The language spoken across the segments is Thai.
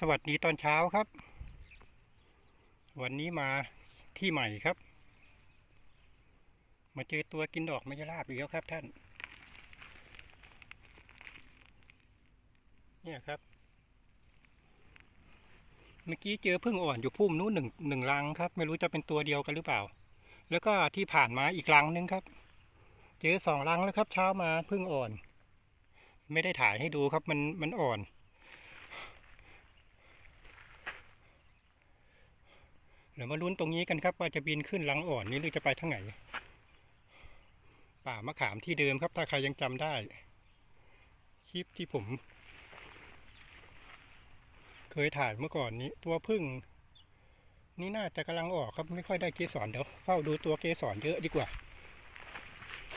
สวัสดีตอนเช้าครับ วันนี้มาที่ใหม่ครับ มาเจอตัวกินดอกมะยราบอีกแล้วครับท่าน เนี่ยครับ เมื่อกี้เจอพึ่งอ่อนอยู่พุ่มนู้นหนึ่งหนึ่งรังครับ ไม่รู้จะเป็นตัวเดียวกันหรือเปล่า แล้วก็ที่ผ่านมาอีกรังนึงครับ เจอสองรังแล้วครับ เช้ามาพึ่งอ่อน ไม่ได้ถ่ายให้ดูครับมันมันอ่อน เดี๋ยวมาลุ้นตรงนี้กันครับ ว่าจะบินขึ้นรังอ่อนนี้หรือจะไปทางไหน ป่ามะขามที่เดิมครับ ถ้าใครยังจำได้ คลิปที่ผม เคยถ่ายเมื่อก่อนนี้ ตัวพึ่ง นี่น่าจะกำลังออกครับไม่ค่อยได้เกสรเดี๋ยวเฝ้าดูตัวเกสรเยอะดีกว่า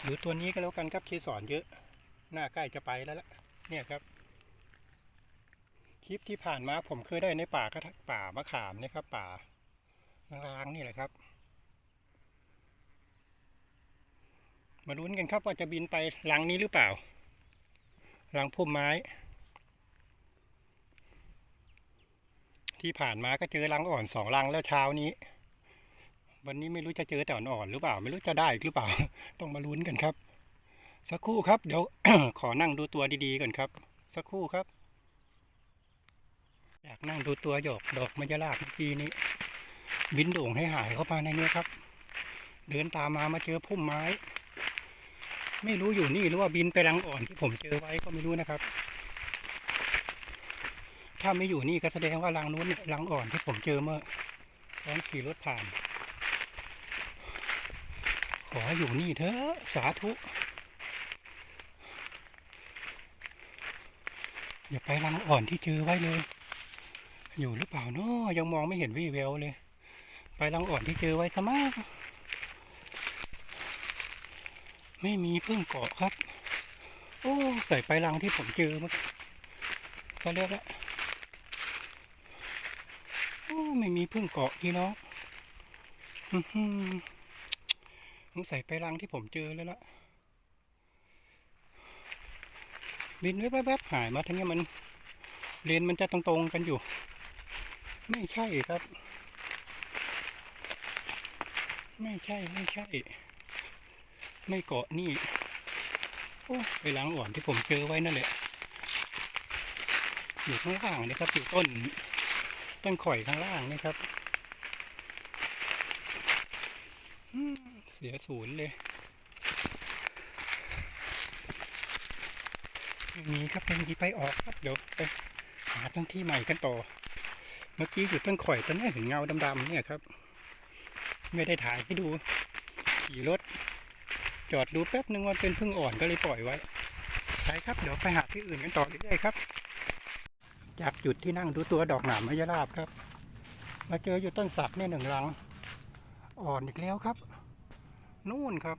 ดูตัวนี้ก็แล้วกันครับเกสรเยอะ หน้าใกล้จะไปแล้วล่ะเนี่ยครับคลิปที่ผ่านมาผมเคยได้ในป่าก็ป่ามะขามนี่ครับป่า รางนี่แหละครับ มาลุ้นกันครับว่าจะบินไปรังนี้หรือเปล่ารังพุ่มไม้ ที่ผ่านมาก็เจอรังอ่อนสองรังแล้วเช้านี้ วันนี้ไม่รู้จะเจอแต่อ่อนๆหรือเปล่า ไม่รู้จะได้อีกหรือเปล่า ต้องมาลุ้นกันครับ สักครู่ครับเดี๋ยวขอนั่งดูตัวดีๆก่อนครับ สักครู่ครับอยากนั่งดูตัวหยอกดอกมะยราบเมื่อกี้นี้ บินโด่งให้หายเข้ามาในนี้ครับ เดินตามมามาเจอพุ่มไม้ ไม่รู้อยู่นี่หรือว่าบินไปรังอ่อนที่ผมเจอไว้ก็ไม่รู้นะครับ ถ้าไม่อยู่นี่ก็แสดงว่ารังนู้นเนี่ยรังอ่อนที่ผมเจอเมื่อตอนขี่รถผ่าน ขออยู่นี่เถอะสาธุอย่าไปรังอ่อนที่เจอไว้เลย อยู่หรือเปล่าเนาะยังมองไม่เห็นวี่แววเลย ไปรังอ่อนที่เจอไว้ซะมากไม่มีพึ่งเกาะครับ โอ้ใส่ไปรังที่ผมเจอเมื่อก็เรียกแล้วโอ้ไม่มีพึ่งเกาะพี่น้องอื้อหือผมใส่ไปรังที่ผมเจอแล้วล่ะ บินไว้แป๊บๆหายมาทั้งนี้มันเลนมันจะตรงๆกันอยู่ ไม่ใช่ครับ ไม่ใช่ไม่ใช่ ไม่เกาะนี่ โอ้ไปล้างอ่อนที่ผมเจอไว้นั่นแหละ อยู่ข้างล่างนี่ครับอยู่ต้น ต้นข่อยข้างล่างนี่ครับเสียศูนย์เลยมีครับเป็นที่ไปออกครับเดี๋ยวไปหาตั้งที่ใหม่กันต่อ เมื่อกี้อยู่ต้นข่อยต้นนี้เห็นเงาดำๆเนี่ยครับ ไม่ได้ถ่ายให้ดูขี่รถ จอดดูแป๊บนึงว่าเป็นพึ่งอ่อนก็เลยปล่อยไว้ไปครับเดี๋ยวไปหาที่อื่นกันต่อเรื่อยๆครับ จากจุดที่นั่งดูตัวดอกหนามมะยราบครับ มาเจออยู่ต้นสักเนี่ยหนึ่งรัง อ่อนอีกแล้วครับ นู่นครับ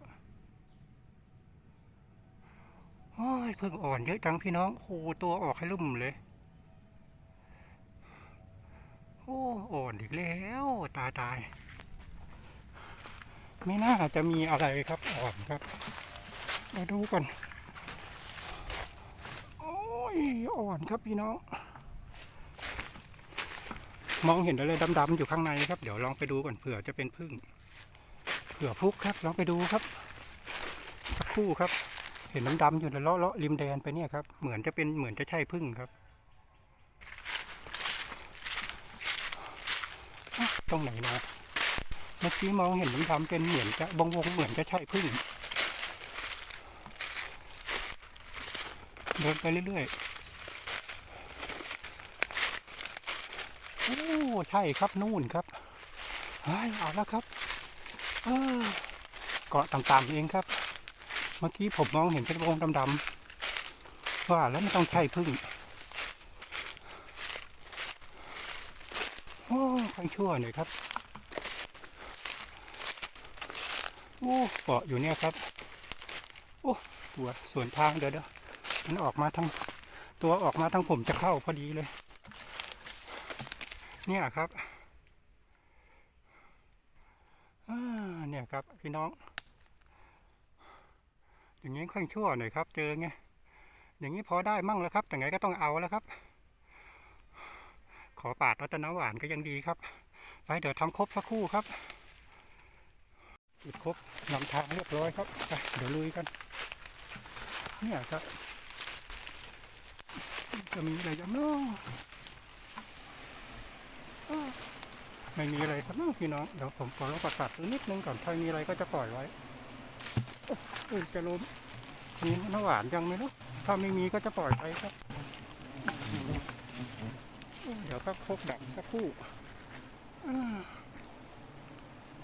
โอ้ยเพิ่งอ่อนเยอะจังพี่น้องโอ้ตัวออกให้ลุ่มเลย โอ้อ่อนอีกแล้ว ตายตาย ไม่น่าจะมีอะไรครับอ่อนครับ มาดูก่อน โอ้ยอ่อนครับพี่น้อง มองเห็นอะไรดำๆอยู่ข้างในครับ เดี๋ยวลองไปดูก่อนเผื่อจะเป็นพึ่งเผื่อพุกครับ ลองไปดูครับ สักครู่ครับ เห็นดำๆอยู่เลาะเลาะๆริมแดนไปเนี่ยครับ เหมือนจะเป็นเหมือนจะใช่พึ่งครับตรงไหนนะ เมื่อกี้มองเห็นดำๆเป็นเหมือนจะบงวงเหมือนจะใช่พึ่ง เดินไปเรื่อยๆ โอ้ ใช่ครับนู่นครับเฮ้ยเอาแล้วครับ เออเกาะต่ำๆเองครับ เมื่อกี้ผมมองเห็นเป็นวงดำๆว่าแล้วไม่ต้องใช่พึ่งโอ้ค่อยชั่วหน่อยครับ โอ้เกาะอยู่เนี่ยครับ โอ้ตัวส่วนทางเดี๋ยวเดี๋ยวมันออกมาทางตัวออกมาทางผมจะเข้าพอดีเลย เนี่ยครับเนี่ยครับพี่น้อง อย่างนี้ค่อยชั่วหน่อยครับ เจอไงอย่างนี้พอได้มั่งแล้วครับ แต่ไงก็ต้องเอาแล้วครับ ขอปาดเอาแต่น้ำหวานก็ยังดีครับ ไปเดี๋ยวทำครบสักคู่ครับ จุดครบนำทางเรียบร้อยครับไปเดี๋ยวลุยกัน เนี่ยครับ จะมีอะไรยังเนาะอ้าวไม่มีอะไรครับน้องพี่น้องเดี๋ยวผมขอรบประกาศนิดนึงก่อนถ้ามีอะไรก็จะปล่อยไว้เออจะล้มมีน้ำหวานยังไหมเนาะถ้าไม่มีก็จะปล่อยไปครับ เดี๋ยวก็ครบดับสักครู่อ่า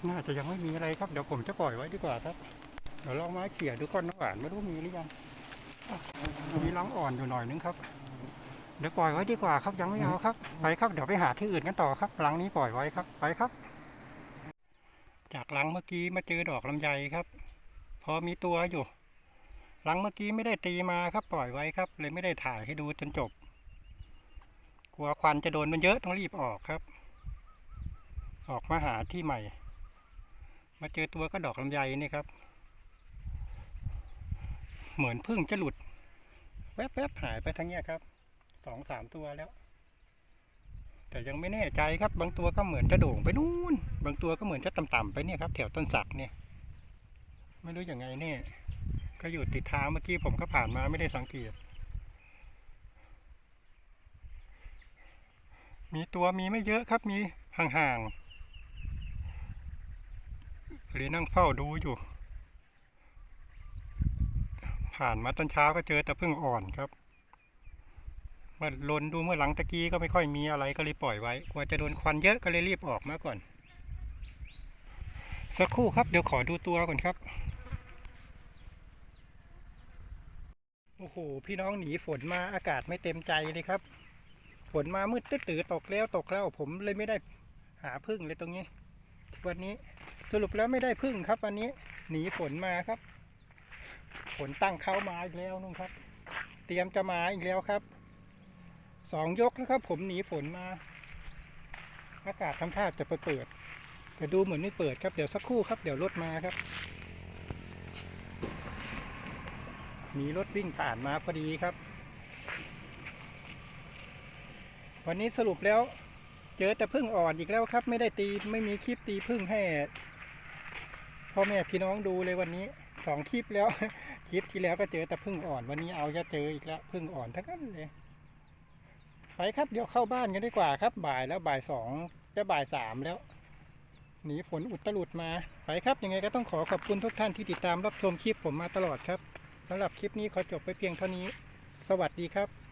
น่าจะยังไม่มีอะไรครับ เดี๋ยวผมจะปล่อยไว้ดีกว่าครับ เดี๋ยวลองไม้เขี่ยดูก้อนน้ำหวานไม่รู้มีหรือยังมีรังอ่อนอยู่หน่อยนึงครับ เดี๋ยวปล่อยไว้ดีกว่าครับยังไม่เอาครับ ไปครับเดี๋ยวไปหาที่อื่นกันต่อครับรังนี้ปล่อยไว้ครับ ไปครับ จากรังเมื่อกี้มาเจอดอกลำไยครับ พอมีตัวอยู่รังเมื่อกี้ไม่ได้ตีมาครับปล่อยไว้ครับ เลยไม่ได้ถ่ายให้ดูจนจบ กลัวควันจะโดนมันเยอะต้องรีบออกครับ ออกมาหาที่ใหม่ มาเจอตัวก็ดอกลำไยนี่ครับ เหมือนพึ่งจะหลุด แวบๆหายไปทั้งเนี้ยครับ สองสามตัวแล้ว แต่ยังไม่แน่ใจครับ บางตัวก็เหมือนจะโด่งไปนู่น บางตัวก็เหมือนจะต่ำๆไปเนี่ยครับ แถวต้นสักเนี่ย ไม่รู้ยังไงเนี่ยก็อยู่ติดท้าเมื่อกี้ผมก็ผ่านมาไม่ได้สังเกต มีตัวมีไม่เยอะครับมีห่างๆ หรือนั่งเฝ้าดูอยู่ ผ่านมาตอนเช้าก็เจอแต่พึ่งอ่อนครับ เมื่อลนดูเมื่อหลังตะกี้ก็ไม่ค่อยมีอะไรก็เลยปล่อยไว้ กลัวจะโดนควันเยอะก็เลยรีบออกมาก่อน สักครู่ครับเดี๋ยวขอดูตัวก่อนครับ โอ้โหพี่น้องหนีฝนมาอากาศไม่เต็มใจเลยครับ ฝนมามืดตื้อตกแล้วตกแล้วผมเลยไม่ได้หาพึ่งเลยตรงนี้ วันนี้สรุปแล้วไม่ได้พึ่งครับ วันนี้หนีฝนมาครับ ฝนตั้งเข้ามาอีกแล้วนุ่งครับ เตรียมจะมาอีกแล้วครับสองยกแล้วครับ ผมหนีฝนมา อากาศทำท่าจะเปิดเปิดแต่ดูเหมือนไม่เปิดครับเดี๋ยวสักครู่ครับ เดี๋ยวรถมาครับ มีรถวิ่งผ่านมาพอดีครับ วันนี้สรุปแล้ว เจอแต่พึ่งอ่อนอีกแล้วครับ ไม่ได้ตีไม่มีคลิปตีพึ่งให้พ่อแม่พี่น้องดูเลยวันนี้สองคลิปแล้วคลิปที่แล้วก็เจอแต่พึ่งอ่อน วันนี้เอาจะเจออีกแล้วพึ่งอ่อนทั้งนั้นเลยไปครับเดี๋ยวเข้าบ้านกันดีกว่าครับ บ่ายแล้วบ่ายสองจะบ่ายสามแล้วหนีฝนอุตลุดมาไปครับยังไงก็ต้องขอขอบคุณทุกท่านที่ติดตามรับชมคลิปผมมาตลอดครับสำหรับคลิปนี้ขอจบไปเพียงเท่านี้ สวัสดีครับ